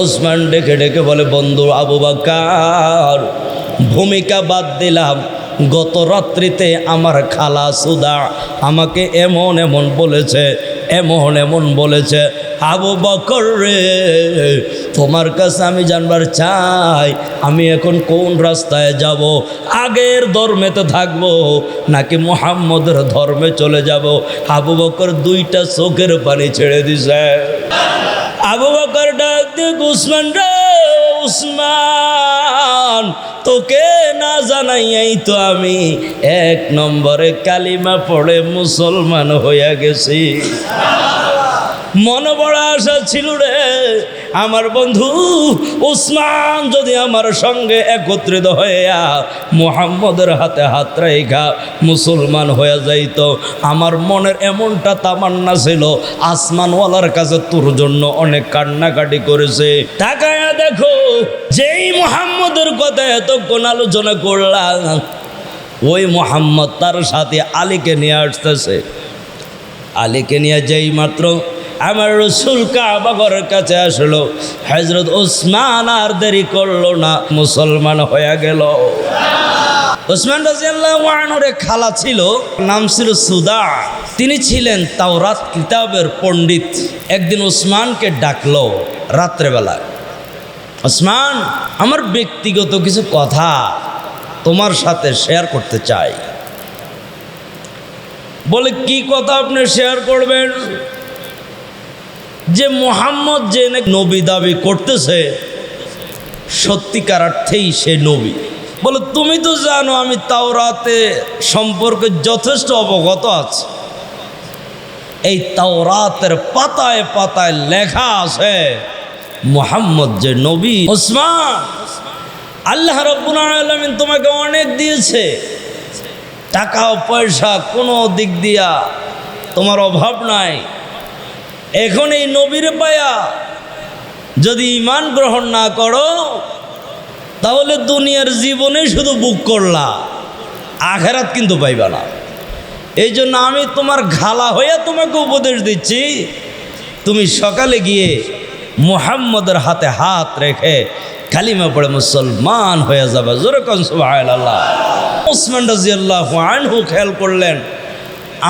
ওসমান ডেকে ডেকে বলে, বন্ধু আবু বাকার, ভূমিকা বাদ দিলাম। গত রাত্রিতে আমার খালা সুদা আমাকে এমন এমন বলেছে, এমন এমন বলেছে, আবু বকর রে, তোমার কাছে আমি জানবার চাই, আমি এখন কোন রাস্তায় যাব? আগের ধর্মেতে থাকব, নাকি মোহাম্মদের ধর্মে চলে যাব? আবু বকর দুইটা চোখের পানি ছেড়ে দিছে। আবু বকর ডাক দিয়ে উসমান রে, উসমান, তোকে না জানাইয়াই তো আমি এক নম্বরে কালিমা পড়ে মুসলমান হইয়া গেছি। মনে বড় আশা ছিল রে। আমার বন্ধু উসমান যদি আমার সঙ্গে একত্রিত হইয়া মোহাম্মদের হাতে হাত রেখা মুসলমান হয়ে যাইত, আমার মনের এমনটা তামান্না ছিল, আসমানওয়ালার কাছে তোর জন্য অনেক কান্নাকাটি করেছে। তাকায়া দেখো, যেই মোহাম্মদের কথা এতক্ষণ আলোচনা করলাম, ওই মোহাম্মদ তার সাথে আলীকে নিয়ে আসতেছে। আলীকে নিয়ে যেই মাত্র আমার রসুল কাবাগরের কাছে আসলো। হজরত ওসমান আর দেরি করল না, মুসলমান হয়ে গেল। ওসমান রাজিয়াল্লাহরে খালা ছিল নাম ছিল সুদা। তিনি ছিলেন তাওরাত কিতাবের পণ্ডিত। একদিন ওসমানকে ডাকলো রাত্রেবেলায় ওসমান, আমার ব্যক্তিগত কিছু কথা তোমার সাথে শেয়ার করতে চাই। বলে, কি কথা আপনি শেয়ার করবেন? যে মোহাম্মদ যে নবী দাবি করতেছে, সত্যিকার অর্থেই সে নবী। বলে, তুমি তো জানো, আমি তাওরাতে সম্পর্কে যথেষ্ট অবগত আছি। এই তাওরাতের পাতায় পাতায় লেখা আছে, মোহাম্মদ যে নবী ওসমান। আল্লাহ রব্বুল আলমিন তোমাকে অনেক দিয়েছে। টাকা, পয়সা কোনো দিক দিয়া তোমার অভাব নাই। এখন এই নবীর পায়া যদি ইমান গ্রহণ না করো, তাহলে দুনিয়ার জীবনে শুধু বুক করলা, আখেরাত কিন্তু পাইবা না। এই জন্য আমি তোমার ঘালা হইয়া তোমাকে উপদেশ দিচ্ছি, তুমি সকালে গিয়ে মুহাম্মদের হাতে হাত রেখে কালিমা পড়ে মুসলমান হয়ে যাবে। জোরে আল্লাহ ওসমান রাজিয়াল্লাহ আনহু খেয়াল করলেন,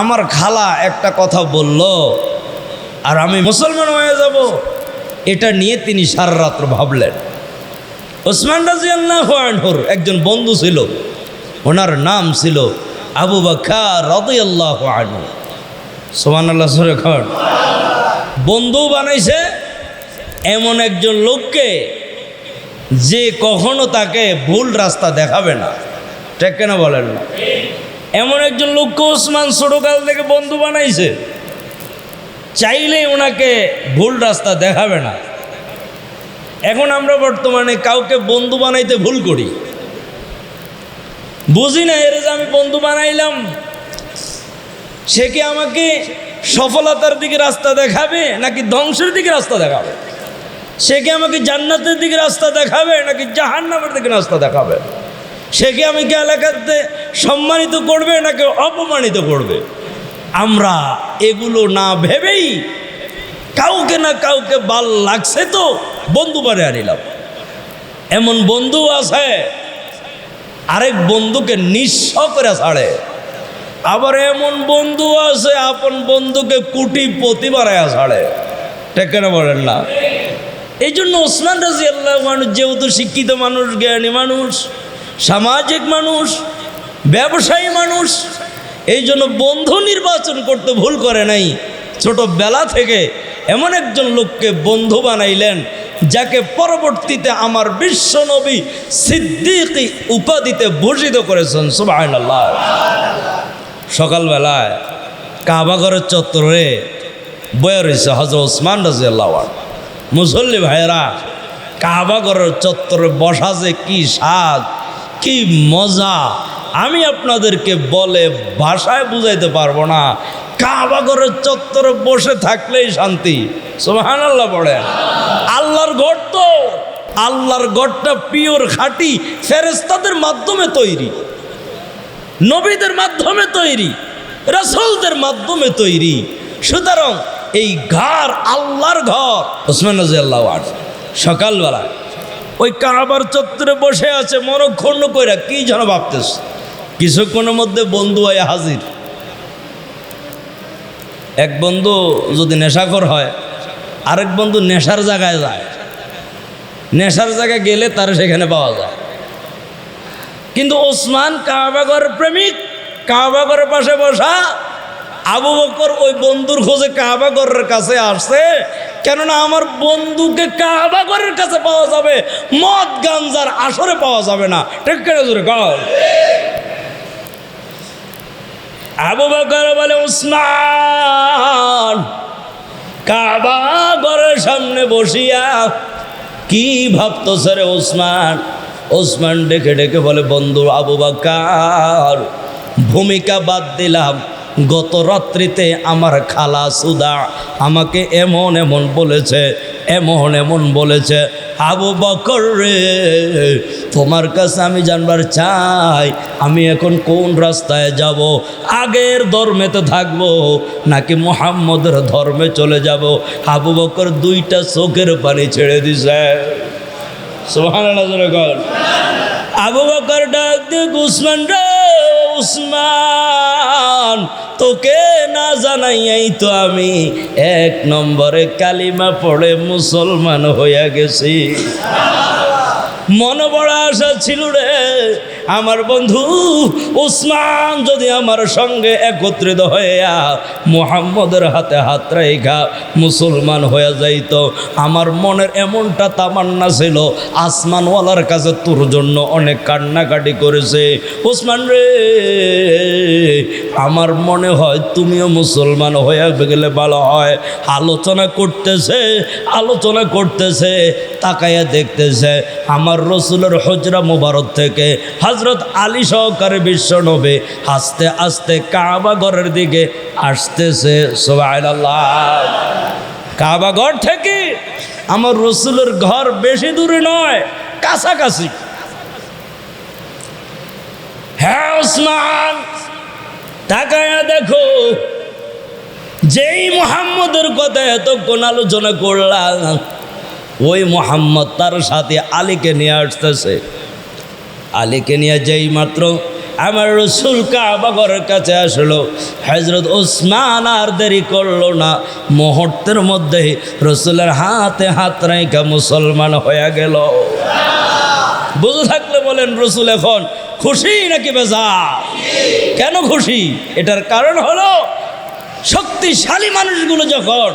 আমার খালা একটা কথা বলল আর আমি মুসলমান হয়ে যাব। এটা নিয়ে তিনি সারা রাত্র ভাবলেন। ওসমান রাজিয়াল্লাহ আনহুর একজন বন্ধু ছিল। ওনার নাম ছিল আবু বাক্কা রদিয়াল্লাহ আনহু। সোমান আল্লাহ খান। বন্ধু বানাইছে এমন একজন লোককে যে কখনো তাকে ভুল রাস্তা দেখাবে না। ঠিক কেন বলেন না? এমন একজন লোককে ওসমান ছোটকাল থেকে বন্ধু বানাইছে। চাইলেই ওনাকে ভুল রাস্তা দেখাবে না। এখন আমরা বর্তমানে কাউকে বন্ধু বানাইতে ভুল করি। বুঝি না, এর যে আমি বন্ধু বানাইলাম, সে কি আমাকে সফলতার দিকে রাস্তা দেখাবে নাকি ধ্বংসের দিকে রাস্তা দেখাবে? সে কি আমাকে জান্নাতের দিকে রাস্তা দেখাবে নাকি জাহান্নামের দিকে রাস্তা দেখাবে? সে কি আমাকে এলাকাতে সম্মানিত করবে নাকি অপমানিত করবে? আমরা এগুলো না ভেবেই কাউকে না কাউকে বাল লাগছে তো বন্ধু বারে আনিলাম। এমন বন্ধু আছে, আরেক বন্ধুকে নিঃস্ব করে ছাড়ে। আবার এমন বন্ধু আছে, আপন বন্ধুকে কুটি পতি ছাড়ে। ঠিক কেন বলেন না? এই জন্য ওসমান রাজি আল্লাহ মানুষ যেহেতু শিক্ষিত মানুষ, জ্ঞানী মানুষ, সামাজিক মানুষ, ব্যবসায়ী মানুষ এই জন্য বন্ধু নির্বাচন করতে ভুল করে নাই। ছোটবেলা থেকে এমন একজন লোককে বন্ধু বানাইলেন, যাকে পরবর্তীতে আমার বিশ্ব নবী সিদ্দিকি উপাধিতে ভূষিত করেছেন। সুবাহ সকালবেলায় কাবাগরের চত্বরে বয়ে রয়েছে হজরত ওসমান রাজিয়াল্লাহ মুসল্লি ভাইয়েরা কাবাগরের চত্বরে বসা যে কী স্বাদ, কি মজা আমি আপনাদেরকে বলে ভাষায় বুঝাইতে পারব না। কাবাগরের চত্বরে বসে থাকলেই শান্তি। সোহান আল্লাহ আল্লাহর ঘর তো। আল্লাহর ঘরটা পিওর খাঁটি ফেরেস্তাদের মাধ্যমে তৈরি। নবীদের মাধ্যমে তৈরি। রসুলদের মাধ্যমে তৈরি। সুতরাং এই ঘর আল্লাহর ঘর। ওসমান রাজি আল্লাহ সকালবেলা ওই কাবার চত্বরে বসে আছে মনক্ষণ্ণ কইরা কি যেন ভাবতেছ। কিছুক্ষণের মধ্যে বন্ধু হয়ে হাজির। এক বন্ধু যদি নেশাখর হয়, আরেক বন্ধু নেশার জায়গায় যায়। নেশার জায়গায় গেলে তার সেখানে পাওয়া যায়। কিন্তু ওসমান কাবাগর প্রেমিক কাবাগরের পাশে বসা আবু বকর ওই বন্ধুর খোঁজে কাবাগরের কাছে আসছে। কেননা আমার বন্ধুকে কাবাগরের কাছে পাওয়া যাবে, মদ গাঞ্জার আসরে পাওয়া যাবে না। ঠিক কেন জোরে কর আবু বকর বলে, উসমান, কাবা ঘরের সামনে বসিয়া কি ভাবতো রে উসমান? উসমান ডেকে ডেকে বলে, বন্ধু আবু বাকার, ভূমিকা বাদ দিলাম। গত রাত্রিতে আমার খালা সুদা আমাকে এমন এমন বলেছে, এমন এমন বলেছে, আবু বকর রে, তোমার কাছে আমি জানবার চাই, আমি এখন কোন রাস্তায় যাব? আগের ধর্মেতে থাকব, নাকি মোহাম্মদের ধর্মে চলে যাব? আবু বকর দুইটা চোখের পানি ছেড়ে দিছে। আবু বকর ডাক দিয়ে, উসমান রে, উসমান! তোকে না জানাইয়াই তো আমি এক নম্বরে কালিমা পড়ে মুসলমান হইয়া গেছি। মনে বড় আশা ছিল রে আমার বন্ধু উসমান যদি আমার সঙ্গে একত্রিত হইয়া মোহাম্মদের হাতে হাত রেখা মুসলমান হয়ে যাইত, আমার মনের এমনটা তামান্না ছিল, আসমানওয়ালার কাছে তোর জন্য অনেক কান্নাকাটি করেছে। উসমান রে, আমার মনে হয় তুমিও মুসলমান হয়ে গেলে ভালো হয়। আলোচনা করতেছে আলোচনা করতেছে তাকাইয়া দেখতেছে, আমার রসুলের হজরা মুবারক থেকে হজরত আলী সহকারে বিশ্ব নবে আস্তে আস্তে কাবা ঘরের দিকে আসতেছে, সুবহানাল্লাহ। কাবা ঘর থেকে আমার রসুলের ঘর বেশি দূরে নয়, কাছাকাছি। হ্যাঁ ওসমান, তাকায়া দেখো, যেই মোহাম্মদের কথা এতক্ষণ আলোচনা করলাম, ওই মোহাম্মদ তার সাথে আলীকে নিয়ে আসতেছে। আলীকে নিয়ে যেই মাত্র আমার রসুল কাবাগরের কাছে আসলো। হজরত ওসমান আর দেরি করল না। মুহূর্তের মধ্যে রসুলের হাতে হাত রেখা মুসলমান হয়ে গেল। বুঝে থাকলে বলেন, রসুল এখন খুশি নাকি বেজা কেন খুশি? এটার কারণ হলো শক্তিশালী মানুষগুলো যখন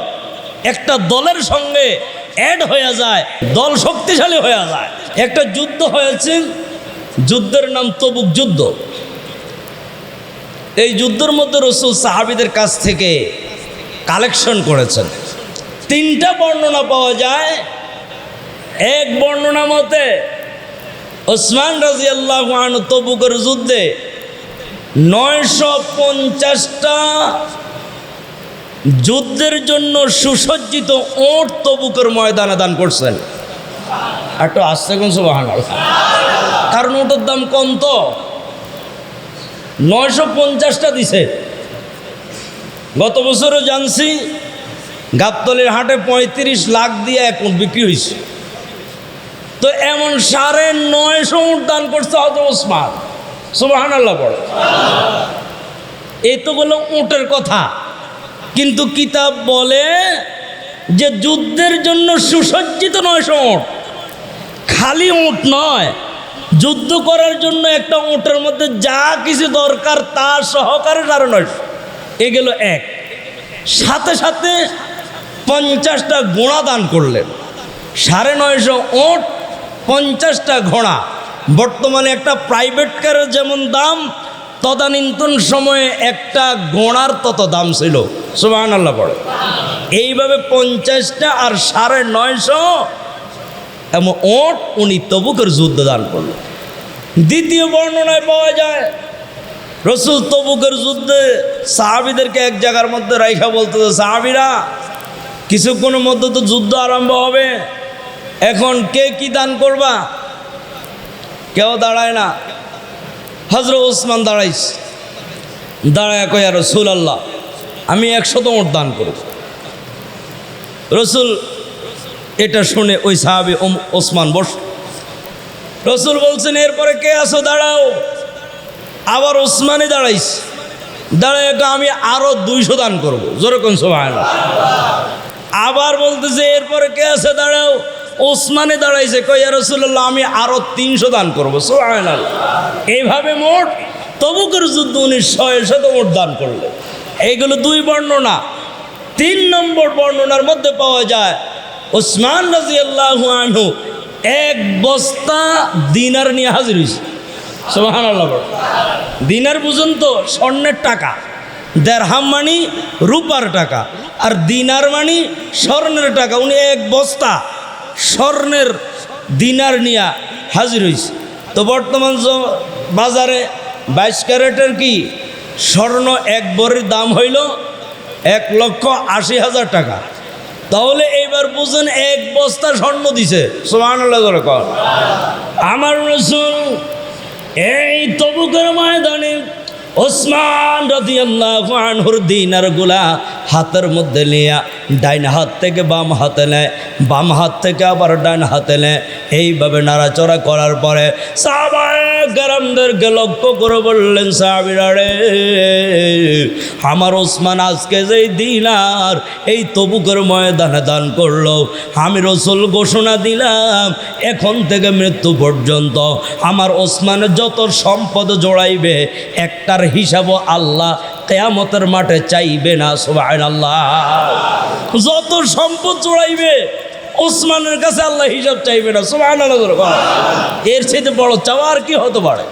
একটা দলের সঙ্গে অ্যাড হয়ে যায়, দল শক্তিশালী হয়ে যায়। একটা যুদ্ধ হয়েছে যুদ্ধের নাম তবুক যুদ্ধ। এই যুদ্ধের মধ্যে রসুল সাহাবিদের কাছ থেকে কালেকশন করেছেন। তিনটা বর্ণনা পাওয়া যায়। এক বর্ণনা মতে ওসমান রাজি আল্লাহ তবুকের যুদ্ধে নয়শো পঞ্চাশটা যুদ্ধের জন্য সুসজ্জিত ওট তবুকের ময়দানে দান করছেন। একটু আসতে কোন সুবাহান কারণ ওটার দাম কম তো। নয়শো পঞ্চাশটা দিছে। গত বছরও জানছি, গাবতলির হাটে পঁয়ত্রিশ লাখ দিয়ে এক বিক্রি হয়েছে তো এমন সাড়ে নয়শো উট দান করছে হজরত ওসমান। সুবাহান আল্লাহ পড়ে এই তো বলল উটের কথা। কিন্তু কিতাব বলে যে যুদ্ধের জন্য সুসজ্জিত নয়শো উট। খালি উট নয়, যুদ্ধ করার জন্য একটা উটের মধ্যে যা কিছু দরকার তা সহকারে সাড়ে নয়শো এগুলো এক। সাথে সাথে পঞ্চাশটা ঘোড়া দান করলেন। সাড়ে নয়শো ওট পঞ্চাশটা ঘোড়া। বর্তমানে একটা প্রাইভেট কারের যেমন দাম, তদানীন্তন সময়ে একটা ঘোড়ার তত দাম ছিল। সুবাহান আল্লাহ পড়ে। এইভাবে পঞ্চাশটা আর সাড়ে নয়শো এমন ওট উনি তবুকের যুদ্ধ দান করলেন দ্বিতীয় বর্ণনায় পাওয়া যায়, রসুল তবুকের যুদ্ধে সাহাবিদেরকে এক জায়গার মধ্যে রাইখা বলতে সাহাবিরা, কিছুক্ষণের মধ্যে তো যুদ্ধ আরম্ভ হবে। এখন কে কি দান করবা? কেউ দাঁড়ায় না। হজরত ওসমান দাঁড়াইস। দাঁড়ায় কয়া রসুল আল্লাহ আমি একশত ওট দান করব। রসুল এটা শুনে ওই সাহাবি ওসমান বস, রসুল বলছেন, এরপরে কে আসো দাঁড়াও। আবার ওসমানে দাঁড়াইস দাঁড়ায় আমি আরও দুইশো দান করব। যেরকম সময় আবার বলতেছে, এরপরে কে আছে? দাঁড়াও। ওসমানে দাঁড়াইছে কইয়া রসুল্লাহ আমি আরও তিনশো দান করব। সোহান এইভাবে মোট তবুকের যুদ্ধ উনি শয়ে শত মোট দান করলেন। এইগুলো দুই বর্ণনা। তিন নম্বর বর্ণনার মধ্যে পাওয়া যায় ওসমান রাজি আল্লাহ আনহু এক বস্তা দিনার নিয়ে হাজির হয়েছে। সোহান আল্লাহ দিনার বুঝুন তো, স্বর্ণের টাকা, দেড়হাম মানি, রূপার টাকা, আর দিনার মানি স্বর্ণের টাকা। উনি এক বস্তা স্বর্ণের দিনার নিয়া হাজির হয়েছে। তো বর্তমান বাজারে বাইশ ক্যারেটের কি স্বর্ণ এক বরের দাম হইল এক লক্ষ আশি হাজার টাকা। তাহলে এইবার বুঝেন এক বস্তা স্বর্ণ দিছে। সোহান আমার রসুল এই তবুকের ময়দানে ওসমান রাদিয়াল্লাহু আনহুর দিনারগুলা হাতের মধ্যে নিয়ে ডাইন হাত থেকে বাম হাতে নেয় বাম হাত থেকে আবার ডাইন হাতে নেয় এইভাবে নাড়াচড়া করার পরে সাহাবাহামদেরকে লক্ষ্য করে বললেন সাহাবিরা রে আমার ওসমান আজকে যেই দিনার এই তবুকের ময়দানে দান করল, আমি রসুল ঘোষণা দিলাম, এখন থেকে মৃত্যু পর্যন্ত আমার ওসমানের যত সম্পদ জোড়াইবে, একটার হিসাবও আল্লাহ কেয়ামতের মাঠে চাইবে না সবাই আল্লাহ যত সম্পদ জোড়াইবে, ওসমানের কাছে আল্লাহ হিসাব চাইবে না সুবাহ এর চেয়ে বড় চাওয়া আর কি হতে পারে?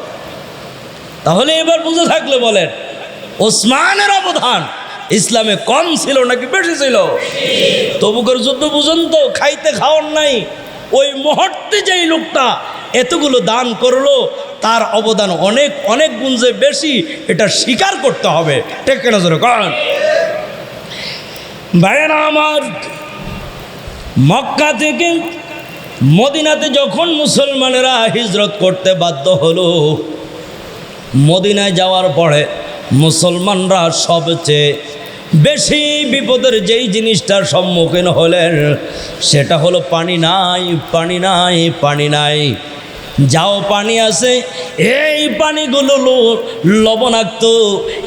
তাহলে এবার বুঝে থাকলে বলেন ওসমানের অবদান ইসলামে কম ছিল নাকি বেশি ছিল? তবুকের যুদ্ধ বুঝুন তো খাইতে খাওয়ার নাই। ওই মুহূর্তে যেই লোকটা এতগুলো দান করল, তার অবদান অনেক অনেক যে বেশি, এটা স্বীকার করতে হবে। কারণ আমার, মক্কা থেকে মদিনাতে যখন মুসলমানেরা হিজরত করতে বাধ্য হলো, মদিনায় যাওয়ার পরে মুসলমানরা সবচেয়ে বেশি বিপদের যেই জিনিসটার সম্মুখীন হলেন, সেটা হলো পানি নাই পানি নাই পানি নাই। যাও পানি আছে, এই পানিগুলো লবণাক্ত,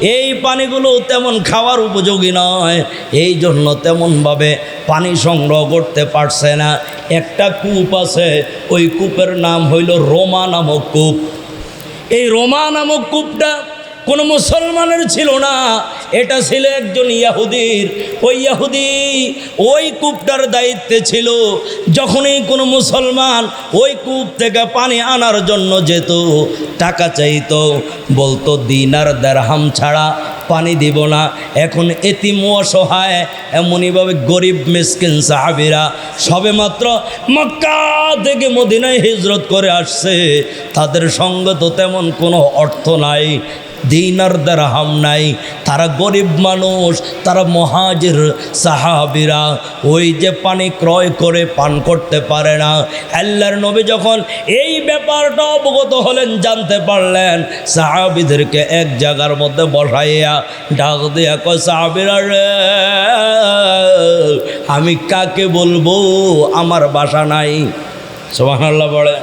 এই পানিগুলো তেমন খাওয়ার উপযোগী নয়। এই জন্য তেমনভাবে পানি সংগ্রহ করতে পারছে না। একটা কূপ আছে, ওই কূপের নাম হইল রোমা নামক কূপ। এই রোমা নামক কূপটা কোনো মুসলমানের ছিল না। এটা ছিল একজন ইয়াহুদির। ওই ইয়াহুদি ওই কূপটার দায়িত্বে ছিল। যখনই কোনো মুসলমান ওই কূপ থেকে পানি আনার জন্য যেত, টাকা চাইতো, বলতো, দিনার দেড়হাম ছাড়া পানি দিব না। এখন এতিম অসহায় এমনইভাবে গরিব, মিসকিন সাহাবিরা সবে মাত্র মক্কা থেকে মদিনায় হিজরত করে আসছে। তাদের সঙ্গে তো তেমন কোনো অর্থ নাই। দিনার হাম নাই। তারা গরিব মানুষ, তারা মহাজির সাহাবিরা। ওই যে পানি ক্রয় করে পান করতে পারে না। আল্লাহর নবী যখন এই ব্যাপারটা অবগত হলেন, জানতে পারলেন, সাহাবিদেরকে এক জায়গার মধ্যে বসাইয়া ডাক দিয়া কয়, সাহাবিরা রে, আমি কাকে বলব? আমার বাসা নাই। সোহান আল্লাহ বলে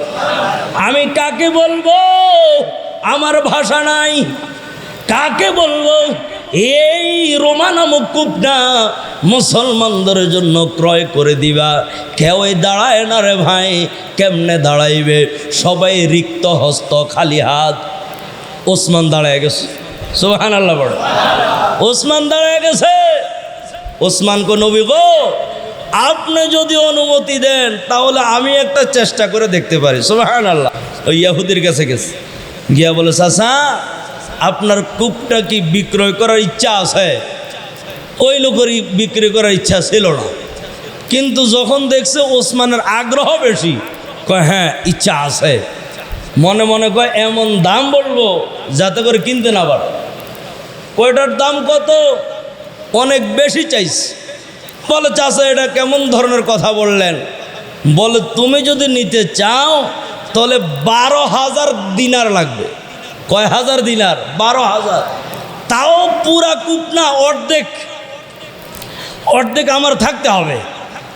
আমি কাকে বলব? আমার ভাষা নাই। কাকে বলব? এই রোমা নামক কূপটা মুসলমানদের জন্য ক্রয় করে দিবা। কেউ দাঁড়ায় না রে ভাই, কেমনে দাঁড়াইবে? সবাই রিক্ত হস্ত, খালি হাত। ওসমান দাঁড়ায় গেছে। সোহান আল্লাহ বড়। ওসমান দাঁড়ায় গেছে। ওসমান কো নবী গো, আপনি যদি অনুমতি দেন, তাহলে আমি একটা চেষ্টা করে দেখতে পারি। সোহান আল্লাহ ওই ইয়াহুদির কাছে গেছে। গিয়া বলে চাষা আপনার কূপটা কি বিক্রয় করার ইচ্ছা আছে? ওই লোকেরই বিক্রি করার ইচ্ছা ছিল না। কিন্তু যখন দেখছে ওসমানের আগ্রহ বেশি, কয় হ্যাঁ ইচ্ছা আছে। মনে মনে কয়, এমন দাম বলব যাতে করে কিনতে না পারে। কয়টার দাম কত? অনেক বেশি চাইছে। বলে চাষা এটা কেমন ধরনের কথা বললেন? বলে, তুমি যদি নিতে চাও তাহলে বারো হাজার দিনার লাগবে। কয় হাজার দিনার? বারো হাজার। তাও পুরা কূপ না, অর্ধেক। অর্ধেক আমার থাকতে হবে।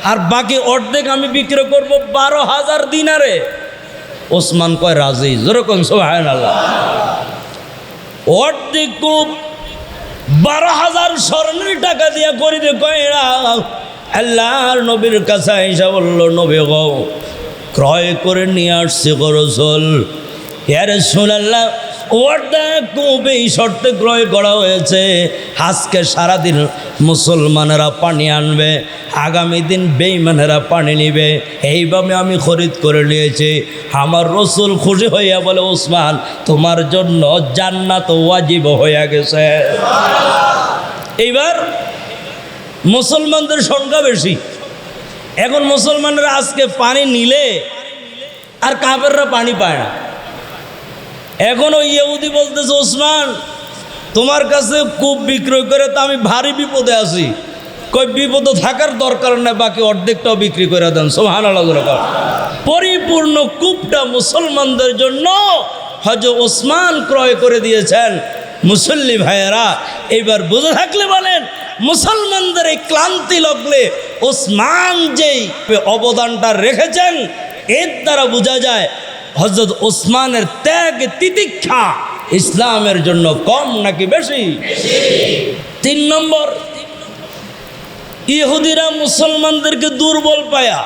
আর বাকি অর্ধেক আমি বিক্রি করব বারো হাজার দিনারে। ওসমান কয়, রাজি। যেরকম সোহায়ন আল্লাহ অর্ধেক কূপ, বারো হাজার স্বর্ণের টাকা দিয়ে করি দে কয়রা আল্লাহর নবীর কাছে এসে বলল, নবী গো ক্রয় করে নিয়ে আসছে গরসল ইয়ারে শুনাল্লাহ ওয়ার্ডা খুব এই শর্তে ক্রয় করা হয়েছে আজকে সারাদিন মুসলমানেরা পানি আনবে আগামী দিন বেইমানেরা পানি নিবে এইভাবে আমি খরিদ করে নিয়েছি। আমার রসুল খুশি হইয়া বলে ওসমান তোমার জন্য জান্নাত ওয়াজিব হইয়া গেছে। এইবার মুসলমানদের সংখ্যা বেশি। এখন মুসলমানরা আজকে পানি নিলে আর কাবেররা পানি পায় না। এখন ওই ইহুদি বলতেছে, ওসমান, তোমার কাছে কূপ বিক্রয় করে তো আমি ভারী বিপদে আছি। কই বিপদে থাকার দরকার নেই, বাকি অর্ধেকটাও বিক্রি করে দেন। সোহান পরিপূর্ণ কূপটা মুসলমানদের জন্য হজ ওসমান ক্রয় করে দিয়েছেন। মুসল্লি ভাইয়েরা, এইবার বুঝে থাকলে বলেন, মুসলমানদের এই ক্লান্তি লগলে ওসমান যেই অবদানটা রেখেছেন, এর দ্বারা বোঝা যায় হজরত ওসমানের ত্যাগ তিতিক্ষা ইসলামের জন্য কম নাকি বেশি? তিন নম্বর, ইহুদিরা মুসলমানদেরকে দুর্বল পায়া।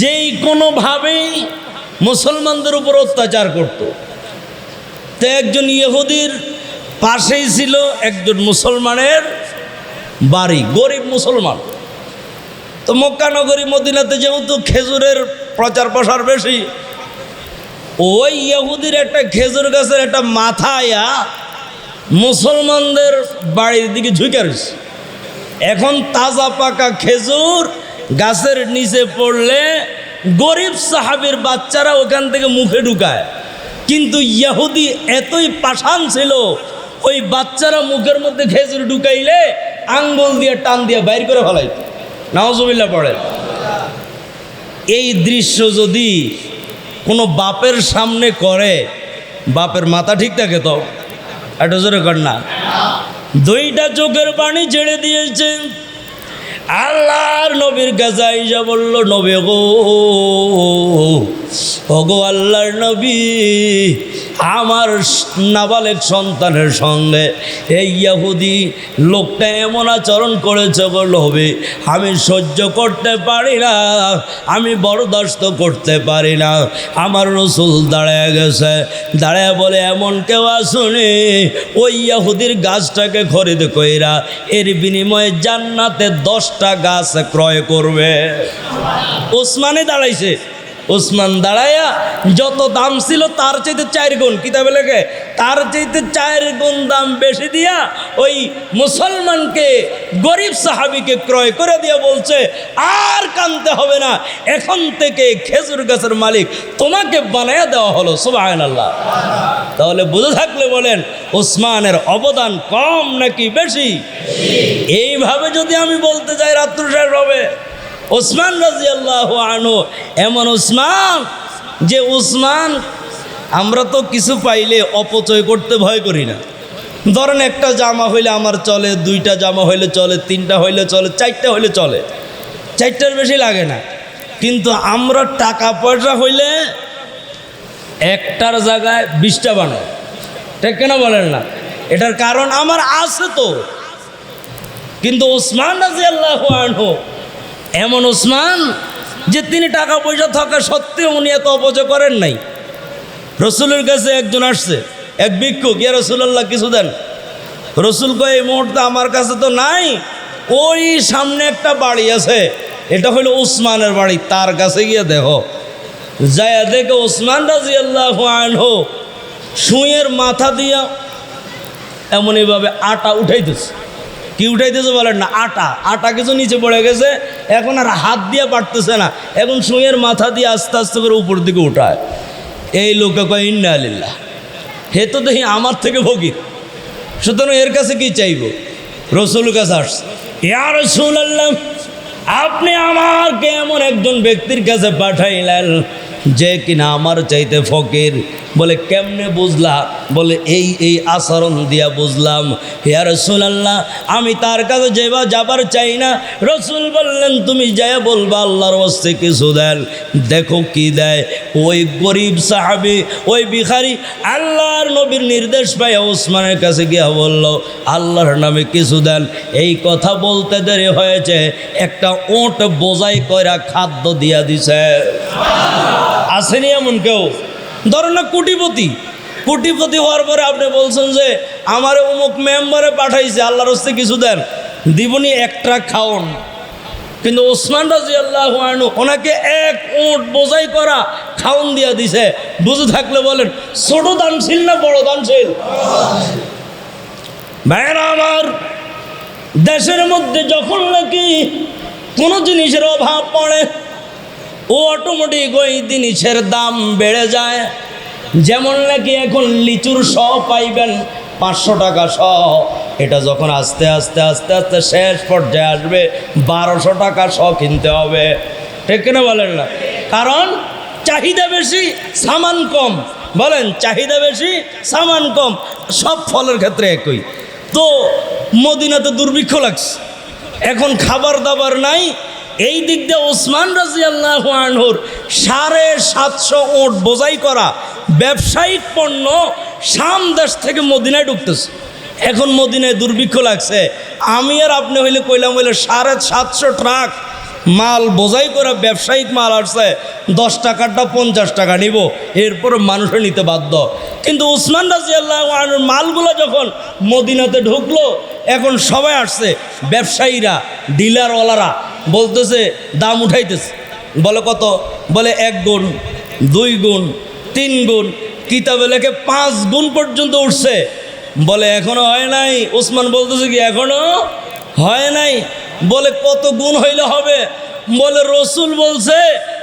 যেই কোনোভাবেই মুসলমানদের উপর অত্যাচার করত। তো একজন ইহুদির পাশেই ছিল একজন মুসলমানের বাড়ি, গরিব মুসলমান। তো মক্কানগরী মদিনাতে যেহেতু খেজুরের প্রচার প্রসার বেশি, ওই ইহুদির একটা খেজুর গাছের একটা মাথায়া মুসলমানদের বাড়ির দিকে ঝুঁকে রয়েছে। এখন তাজা পাকা খেজুর গাছের নিচে পড়লে গরিব সাহাবির বাচ্চারা ওখান থেকে মুখে ঢুকায়। কিন্তু ইহুদি এতই পাষাণ ছিল, ওই বাচ্চারা মুখের মধ্যে খেজুর ঢুকাইলে আঙ্গুল দিয়ে টান দিয়ে বাইর করে ফেলাইত। নওয়াজবিল্লা পড়ে এই দৃশ্য যদি কোনো বাপের সামনে করে, বাপের মাথা ঠিক থাকে তো? একটা জোরে কর না। দুইটা চোখের পানি ছেড়ে দিয়েছে। আল্লাহর নবীর কাছে আইসা বলল, নবী গো, ওগো আল্লাহর নবী আমার নাবালেক সন্তানের সঙ্গে। এই ইয়াহুদি লোকটা এমন আচরণ করেছে গো হবে, আমি সহ্য করতে পারি না, আমি বরদাস্ত করতে পারি না। আমার রসুল দাঁড়ায় গেছে, দাঁড়ায় বলে, এমন কেউ আসুনি, ওই ইয়াহুদির গাছটাকে খরিদ কইরা এর বিনিময়ে জান্নাতে দশটা গাছ ক্রয় করবে। ওসমানে দাঁড়াইছে ওসমান দাঁড়াইয়া যত দাম ছিল তার চাইতে চার গুণ। কিতাবে লেখে, তার চাইতে চার গুণ দাম বেশি দিয়া ওই মুসলমানকে, গরিব সাহাবিকে ক্রয় করে দিয়ে বলছে, আর কানতে হবে না, এখন থেকে খেজুর গাছের মালিক তোমাকে বানাইয়া দেওয়া হলো সুবাহ আল্লাহ তাহলে বুঝে থাকলে বলেন, ওসমানের অবদান কম নাকি বেশি? এইভাবে যদি আমি বলতে যাই রাত্র হবে। ওসমান রাজি আল্লাহ আনো এমন ওসমান যে ওসমান, আমরা তো কিছু পাইলে অপচয় করতে ভয় করি না। ধরেন একটা জামা হইলে আমার চলে, দুইটা জামা হইলে চলে, তিনটা হইলে চলে, চারটা হইলে চলে। চারটার বেশি লাগে না। কিন্তু আমরা টাকা পয়সা হইলে একটার জায়গায় বিশটা বানায় ঠিক কেন বলেন না? এটার কারণ আমার আছে তো। কিন্তু ওসমান রাজি আল্লাহ আনহু এমন ওসমান যে তিনি টাকা পয়সা থাকা সত্ত্বেও উনি এত অপচয় করেন নাই। রসুলের কাছে একজন আসছে, এক ভিক্ষুক, ইয়া রসুল্লাহ কিছু দেন? রসুল কয়, এই মুহূর্তে আমার কাছে তো নাই, ওই সামনে একটা বাড়ি আছে, এটা হলো উসমানের বাড়ি, তার কাছে গিয়ে দেখো যায় দেখে ওসমান রাজি আল্লাহ আনহো সুঁয়ের মাথা দিয়া এমন এইভাবে আটা উঠাইতেছে। কি উঠাইতেছে বলেন না, আটা। আটা কিছু নিচে পড়ে গেছে, এখন আর হাত দিয়ে পারতেছে না। এখন সুঁয়ের মাথা দিয়ে আস্তে আস্তে করে উপর দিকে উঠায়। এই লোকে কয়, ইন্না আলিল্লাহ হে তো দেখি আমার থেকে ভোগীর সুতরাং এর কাছে কি চাইব? রসুল কাছে আসছে। ইয়া আল্লাহ আপনি আমাকে এমন একজন ব্যক্তির কাছে পাঠাইলেন যে কিনা আমার চাইতে ফকির। বলে, কেমনে বুঝলা? বলে, এই এই আচরণ দিয়া বুঝলাম। হিয়া রসুলাল্লাহ, আমি তার কাছে যেবা যাবার চাই না। রসুল বললেন, তুমি যায় বলবা, আল্লাহর হস্তে কিছু দেন। দেখো কি দেয়। ওই গরিব সাহাবি, ওই ভিখারি আল্লাহর নবীর নির্দেশ পাই ওসমানের কাছে গিয়া বলল, আল্লাহর নামে কিছু দেন। এই কথা বলতে দেরি হয়েছে। একটা ওট বোঝাই কইরা খাদ্য দিয়া দিছে। আসেনি এমন কেউ? ধরো না কোটিপতি। কোটিপতি হওয়ার পরে আপনি বলছেন যে, আমার অমুক মেম্বারে পাঠাইছে, আল্লাহর হস্তে কিছু দেন। দিবনি একটা খাওন। কিন্তু ওসমান রাজি আল্লাহ ওনাকে এক উঁট বোঝাই করা খাওন দিয়া দিছে। বুঝে থাকলে বলেন, ছোট দানশীল না বড় দানশীল? ভাইয়েরা আমার, দেশের মধ্যে যখন নাকি কোনো জিনিসের অভাব পড়ে ও অটোমেটিক ওই জিনিসের দাম বেড়ে যায়। যেমন নাকি এখন লিচুর শ পাইবেন, পাঁচশো টাকা শ এটা যখন আস্তে আস্তে আস্তে আস্তে শেষ পর্যায়ে আসবে, বারোশো টাকা শ কিনতে হবে। ঠিক কিনা বলেন না? কারণ চাহিদা বেশি, সামান কম। বলেন, চাহিদা বেশি, সামান কম। সব ফলের ক্ষেত্রে একই। তো মদিনাতে দুর্ভিক্ষ লাগছে। এখন খাবার দাবার নাই এই দিক দিয়ে ওসমান রাজি আল্লাহ সাড়ে সাতশো ওট বোঝাই করা ব্যবসায়িক পণ্য শাম দেশ থেকে মদিনায় ঢুকতেছে। এখন মদিনায় দুর্ভিক্ষ লাগছে। আমি আর আপনি হইলে কইলাম হইলে সাড়ে সাতশো ট্রাক মাল বোঝাই করে ব্যবসায়িক মাল আসছে। দশ টাকাটা পঞ্চাশ টাকা নিব, এরপরে মানুষে নিতে বাধ্য। কিন্তু উসমান রাজি আল্লাহ মালগুলো যখন মদিনাতে ঢুকলো, এখন সবাই আসছে। ব্যবসায়ীরা, ডিলারওয়ালারা বলতেছে, দাম উঠাইতেছে। বলে কত? বলে এক গুণ, দুই গুণ, তিন গুণ, কিতাবে লেখে পাঁচ গুণ পর্যন্ত উঠছে। বলে, এখনও হয় নাই? ওসমান বলতেছে কি, এখনও হয় নাই? বলে, কত গুণ হইলে হবে? বলে, রসুল বলছে,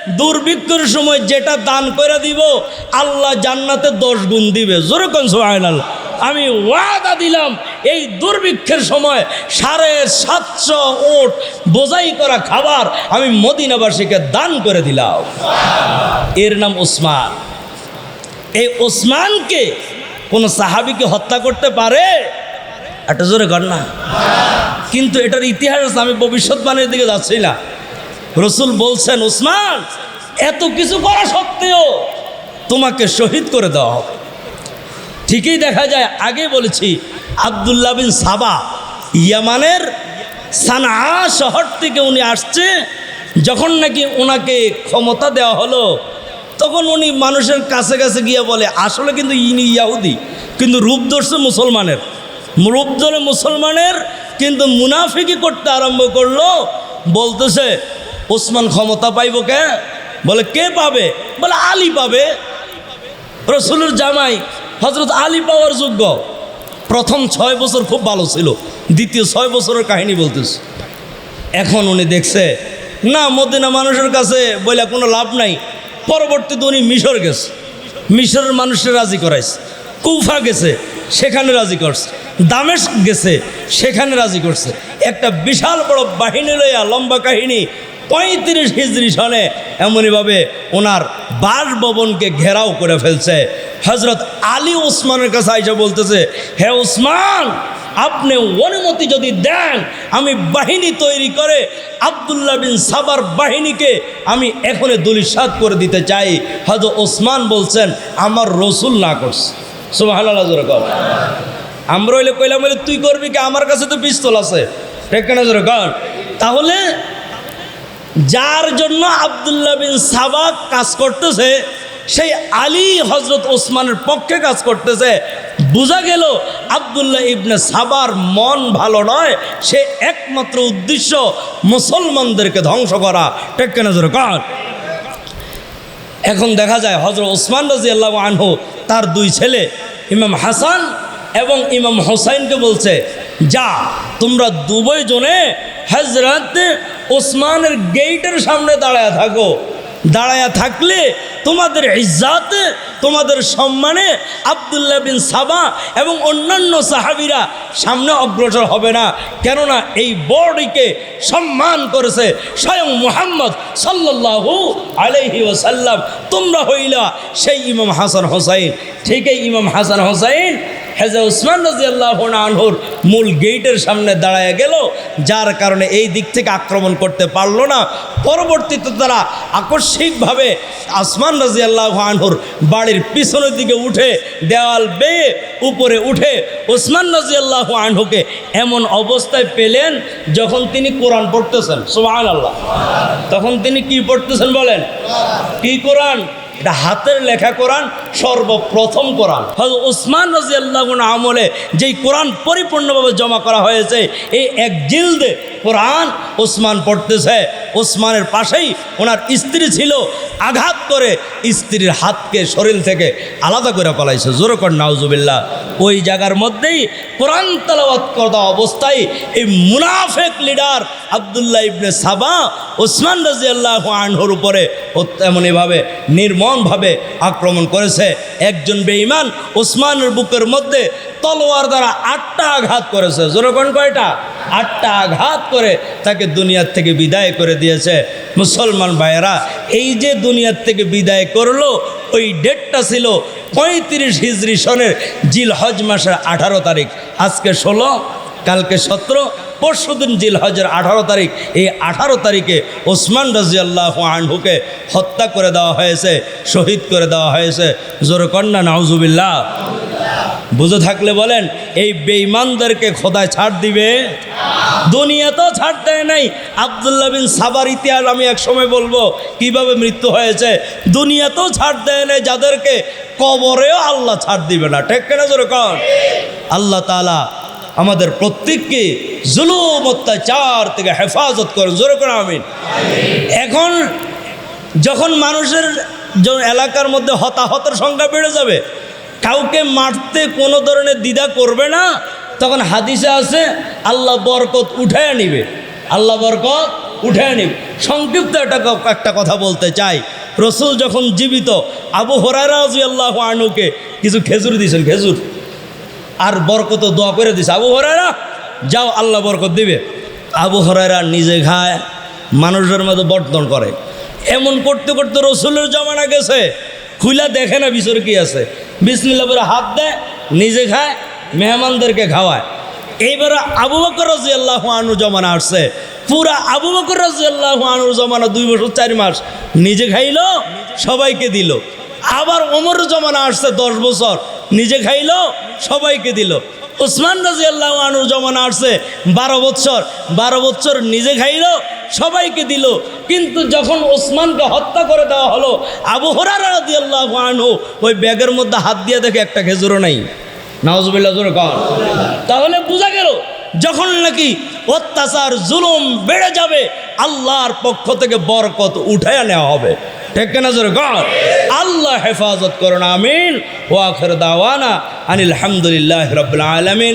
দুর্ভিক্ষের সময় যেটা দান করে দিব, আল্লাহ জান্নাতে দশ গুণ দিবে। জোরে কোন সোহাইনাল আমি ওয়াদা দিলাম এই দুর্ভিক্ষের সময় সাড়ে সাতশো ওট বোঝাই করা খাবার আমি মদিনাবাসীকে দান করে দিলাম। এর নাম ওসমান। এই ওসমানকে কোন সাহাবিকে হত্যা করতে পারে? একটা জোরে কর না। কিন্তু এটার ইতিহাস আমি ভবিষ্যৎবাণীর দিকে যাচ্ছি না। রসুল বলছেন, ওসমান, এত কিছু করা সত্ত্বেও তোমাকে শহীদ করে দেওয়া হবে। ঠিকই দেখা যায়, আগে বলেছি আবদুল্লাহ বিন সাবা, ইয়ামানের সানা শহর থেকে উনি আসছে, যখন নাকি ওনাকে ক্ষমতা দেওয়া হলো, তখন উনি মানুষের কাছে কাছে গিয়ে বলে, আসলে কিন্তু ইনি ইয়াহুদি, কিন্তু রূপ ধরছে মুসলমানের। রূপ ধরে মুসলমানের, কিন্তু মুনাফিকি করতে আরম্ভ করল, বলতেছে, ওসমান ক্ষমতা পাইব কে? বলে, কে পাবে? বলে, আলী পাবে। রসুলের জামাই হজরত আলী পাওয়ার যোগ্য। প্রথম ছয় বছর খুব ভালো ছিল। দ্বিতীয় ছয় বছরের কাহিনী বলতেছে। এখন উনি দেখছে, না, মদিনা মানুষের কাছে বলে কোনো লাভ নাই। পরবর্তীতে উনি মিশর গেছে। মিশরের মানুষের রাজি করাইছে। কুফা গেছে, সেখানে রাজি করছে। দামেশ গেছে, সেখানে রাজি করছে। একটা বিশাল বড় বাহিনী লইয়া লম্বা কাহিনী পঁয়ত্রিশ হিজড়ি সনে এমনইভাবে ওনার বাসভবনকে ঘেরাও করে ফেলছে। হজরত আলী ওসমানের কাছে আইসা বলতেছে, হে ওসমান, আপনি অনুমতি যদি দেন, আমি বাহিনী তৈরি করে আবদুল্লাহ বিন সাবার বাহিনীকে আমি এখনই দুলিশাত করে দিতে চাই। হয়তো ওসমান বলছেন, আমার রসুল না করছে। সুবাহ আমরা হইলে কইলাম তুই করবি কি? আমার কাছে তো পিস্তল আছে। তাহলে যার জন্য আবদুল্লাহ বিন সাবাক কাজ করতেছে, সেই আলী হজরত ওসমানের পক্ষে কাজ করতেছে। বোঝা গেল আবদুল্লাহ ইবনে সাবার মন ভালো নয়, সে একমাত্র উদ্দেশ্য মুসলমানদেরকে ধ্বংস করা। টেক্কে নজর কর? এখন দেখা যায় হজরত ওসমান রাজি আল্লাহ আনহু, তার দুই ছেলে, ইমাম হাসান এবং ইমাম হোসাইনকে বলছে, যা, তোমরা দুবই জনে হজরত ওসমানের গেইটের সামনে দাঁড়ায় থাকো। দাঁড়ায়া থাকলে তোমাদের ইজ্জাতে, তোমাদের সম্মানে আবদুল্লাহ বিন সাবা এবং অন্যান্য সাহাবিরা সামনে অগ্রসর হবে না। কেননা এই বডিকে সম্মান করেছে স্বয়ং মুহাম্মদ সাল্লাল্লাহু আলাইহি ওসাল্লাম তোমরা হইলা সেই ইমাম হাসান হোসাইন। ঠিকই ইমাম হাসান হোসাইন হেজা উসমান রাজি আল্লাহ আনহুর মূল গেইটের সামনে দাঁড়ায় গেল, যার কারণে এই দিক থেকে আক্রমণ করতে পারল না। পরবর্তীতে তারা আকস্মিকভাবে আসমান রাজি আল্লাহ আনহুর বাড়ির পিছনের দিকে উঠে দেওয়াল বেয়ে উপরে উঠে ওসমান রাজি আল্লাহ আনহুকে এমন অবস্থায় পেলেন যখন তিনি কোরআন পড়তেছেন। সোহান আল্লাহ তখন তিনি কি পড়তেছেন বলেন? কি কোরআন? এটা হাতের লেখা কোরআন, সর্বপ্রথম কোরআন। হয়তো ওসমান রাজি আল্লাহ আমলে যেই কোরআন পরিপূর্ণভাবে জমা করা হয়েছে, এই এক জিলদে কোরআন ওসমান পড়তেছে। ওসমানের পাশেই ওনার স্ত্রী ছিল আঘাত করে স্ত্রীর হাতকে শরীর থেকে আলাদা করে পালাইছে জোরকর নাউজুবিল্লাহ। ওই জায়গার মধ্যেই কোরআন তালাবাত করা অবস্থায় এই মুনাফেক leader Abdullah ibn Saba Osman রাজি আল্লাহ আনহর উপরে তেমনইভাবে নির্মমভাবে আক্রমণ করেছে। একজন বেঈমান ওসমানের বুকের মধ্যে তলোয়ার দ্বারা আটটা আঘাত করেছে। জোরকন কয়টা? আটটা আঘাত করে তাকে দুনিয়ার থেকে বিদায় করে দিয়েছে। মুসলমান ভাইয়েরা, এই যে দুনিয়ার থেকে বিদায় করল, ওই ডেটটা ছিল পঁয়ত্রিশ হিজরি সনের জিল হজ মাসের আঠারো তারিখ। আজকে ষোলো, কালকে সতেরো, পরশু দিন জিল হজের আঠারো তারিখ। এই আঠারো তারিখে ওসমান রাজিয়াল্লাহ আনহুকে হত্যা করে দেওয়া হয়েছে, শহীদ করে দেওয়া হয়েছে। জোরকন্যা, নাউজুবিল্লাহ। বুঝে থাকলে বলেন, এই বেঈমানদেরকে খোদায় ছাড় দিবে। দুনিয়া তো ছাড় দেয় নাই। আবদুল্লাহ বিন সাবার ইতিহাস আমি এক সময় বলব, কীভাবে মৃত্যু হয়েছে? দুনিয়াতেও ছাড় দেয় নাই, যাদেরকে কবরেও আল্লাহ ছাড় দিবে না। ঠিক কেনা জোরে কর আল্লাহ তালা আমাদের প্রত্যেককে জুলুম, অত্যাচার থেকে হেফাজত করেন। জোরে করে আমিন। এখন যখন মানুষের এলাকার মধ্যে হতাহতের সংখ্যা বেড়ে যাবে কাউকে মারতে কোনো ধরনের দ্বিধা করবে না। তখন হাদিসে আছে, আল্লাহ বরকত উঠায় নিবে। আল্লাহ বরকত উঠায় নিবে। সংক্ষিপ্ত একটা একটা কথা বলতে চাই। রসুল যখন জীবিত, আবু হরারা আল্লাহ আনুকে কিছু খেজুর দিয়েছেন, খেজুর। আর বরকত দোয়া করে দিছে, আবু হরারা যাও, আল্লাহ বরকত দিবে। আবু হরারা নিজে খায়, মানুষের মধ্যে বর্তন করে। এমন করতে করতে রসুলের জমানা গেছে। খুইলা দেখে না ভিতরে কি আছে। বিসমিল্লা করে হাত দেয়, নিজে খায়, মেহমানদেরকে খাওয়ায়। এইবার আবু বকর রাজি আনু জমানা আসছে। পুরা আবু বকর রাজি আল্লাহ আনুর জমানা দুই বছর, চার মাস। নিজে খাইল, সবাইকে দিল। আবার ওমর জমানা আসছে দশ বছর। নিজে খাইল, সবাইকে দিল। ওসমান রাজি আল্লাহ আনুর জমানা আসছে, বারো বৎসর বারো বৎসর নিজে খাইল, সবাইকে দিল। কিন্তু যখন ওসমানকে হত্যা করে দেওয়া হলো, আবু হরার রাজি আল্লাহ আনহু ওই ব্যাগের মধ্যে হাত দিয়ে দেখে একটা খেজুরও নাই। নওয়াজ তাহলে বোঝা গেল যখন নাকি অত্যাচার, জুলুম বেড়ে যাবে, আল্লাহর পক্ষ থেকে বরকত উঠাইয়া নেওয়া হবে। ঠিক নজর গড় আল্লাহ হেফাজত করুন, আমিন। ওয়াখর দাওয়ানা আনিল হামদুলিল্লাহ রবিল আলমিন।